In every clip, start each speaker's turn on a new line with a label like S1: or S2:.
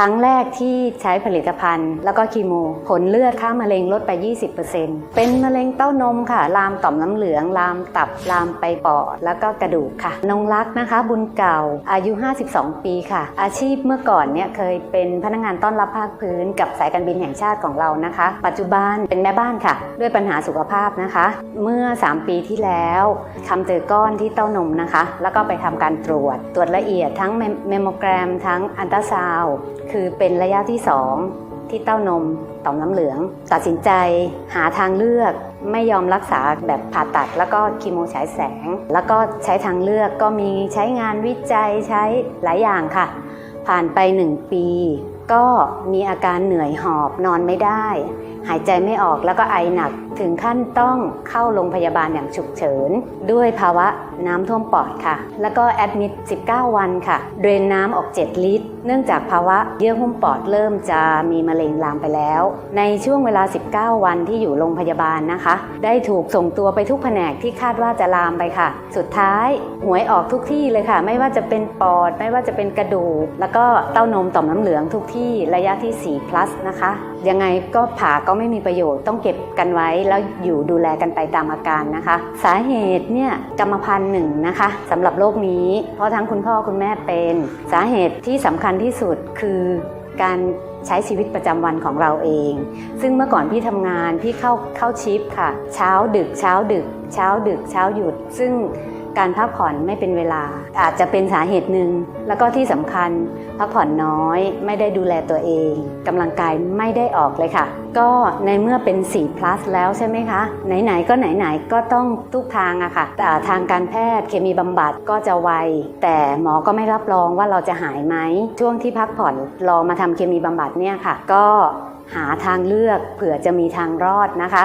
S1: ครั้งแรกที่ใช้ผลิตภัณฑ์ แล้วก็คีโม ผลเลือดค่ามะเร็งลดไป 20%เป็นมะเร็งเต้านมค่ะ ลามต่อมน้ำเหลือง ลามตับ ลามไปปอด แล้วก็กระดูกค่ะ นงรักนะคะ บุญเก่า อายุ 52 ปีค่ะ อาชีพเมื่อก่อนเนี่ยเคยเป็นพนักงานต้อนรับภาคพื้น กับสายการบินแห่งชาติของเรานะคะ ปัจจุบันเป็นแม่บ้านค่ะ ด้วยปัญหาสุขภาพนะคะ เมื่อ 3 ปีที่แล้วทำเจอก้อนที่เต้านมนะคะ แล้วก็ไปทำการตรวจ ตรวจละเอียดทั้งเมมโมแกรม ทั้งอันตราซาวคือเป็นระยะที่2ที่เต้านมต่อมน้ำเหลือง ตัดสินใจหาทางเลือกไม่ยอมรักษาแบบผ่าตัด แล้วก็คีโมฉายแสง แล้วก็ใช้ทางเลือกก็มีใช้งานวิจัยใช้หลายอย่างค่ะ ผ่านไป1ปี ก็มีอาการเหนื่อยหอบนอนไม่ได้ หายใจไม่ออกแล้วก็ไอหนัก ถึงขั้นต้องเข้าโรงพยาบาลอย่างฉุกเฉิน ด้วยภาวะน้ำท่วมปอดค่ะ แล้วก็แอดมิด 19 วันค่ะเดรนน้ำออก 7 ลิตร เนื่องจากภาวะเยื่อหุ้มปอดเริ่มจะมีมะเร็งลามไปแล้ว ในช่วงเวลา 19 วันที่อยู่โรงพยาบาลนะคะ ได้ถูกส่งตัวไปทุกแผนกที่คาดว่าจะลามไปค่ะ สุดท้ายหวยออกทุกที่เลยค่ะ ไม่ว่าจะเป็นปอด ไม่ว่าจะเป็นกระดูก แล้วก็เต้านมต่อมน้ำเหลืองทุกที่ระยะที่ 4 plus นะคะ ยังไงก็ผ่าก็ไม่มีประโยชน์ต้องเก็บกันไว้แล้วอยู่ดูแลกันไปตามอาการนะคะ สาเหตุเนี่ยกรรมพันธุ์หนึ่งนะคะสำหรับโรคนี้ เพราะทั้งคุณพ่อคุณแม่เป็นสาเหตุที่สำคัญที่สุดคือการใช้ชีวิตประจำวันของเราเอง ซึ่งเมื่อก่อนพี่ทำงานพี่เข้าเข้าชิปค่ะ เช้าดึกเช้าดึก เช้าดึกเช้าหยุด ซึ่ง การพักผ่อนไม่เป็นเวลา อาจจะเป็นสาเหตุหนึ่ง แล้วก็ที่สำคัญพักผ่อนน้อย ไม่ได้ดูแลตัวเองกำลังกายไม่ได้ออกเลยค่ะ ก็ในเมื่อเป็น 4 plus แล้วใช่ไหมคะ ไหนๆก็ไหนๆก็ต้องทุกทางอะค่ะอ่ทางการแพทย์เคมีบำบัดก็จะไว แต่หมอก็ไม่รับรองว่าเราจะหายไหม ช่วงที่พักผ่อนรอมาทำเคมีบำบัดเนี่ยค่ะ ก็หาทางเลือกเผื่อจะมีทางรอดนะคะ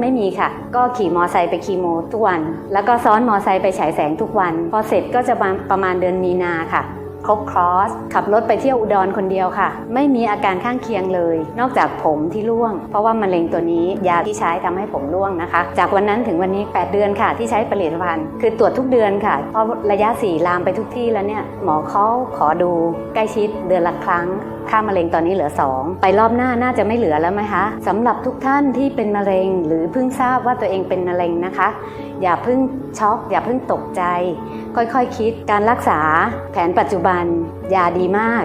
S1: ไม่มีค่ะ ก็ขี่มอไซค์ไปคีโมทุกวัน แล้วก็ซ้อนมอไซค์ไปฉายแสงทุกวัน พอเสร็จก็จะประมาณเดือนมีนาค่ะ ครบครอสขับรถไปเที่ยวอุดรคนเดียวค่ะ ไม่มีอาการข้างเคียงเลย นอกจากผมที่ร่วง เพราะว่ามะเร็งตัวนี้ยาที่ใช้ทำให้ผมร่วงนะคะ จากวันนั้นถึงวันนี้ 8 เดือนค่ะ ที่ใช้ผลิตภัณฑ์ คือตรวจทุกเดือนค่ะ เพราะระยะสี่ลามไปทุกที่แล้วเนี่ยหมอเขาขอดูใกล้ชิดเดือนละครั้งค่ามะเร็งตอนนี้เหลือ 2 ไปรอบหน้าน่าจะไม่เหลือแล้วไหมคะสำหรับทุกท่านที่เป็นมะเร็ง หรือเพิ่งทราบว่าตัวเองเป็นมะเร็งนะคะ อย่าเพิ่งช็อก อย่าเพิ่งตกใจ ค่อยๆคคิดการรักษาแผนปัจจุบันยาดีมาก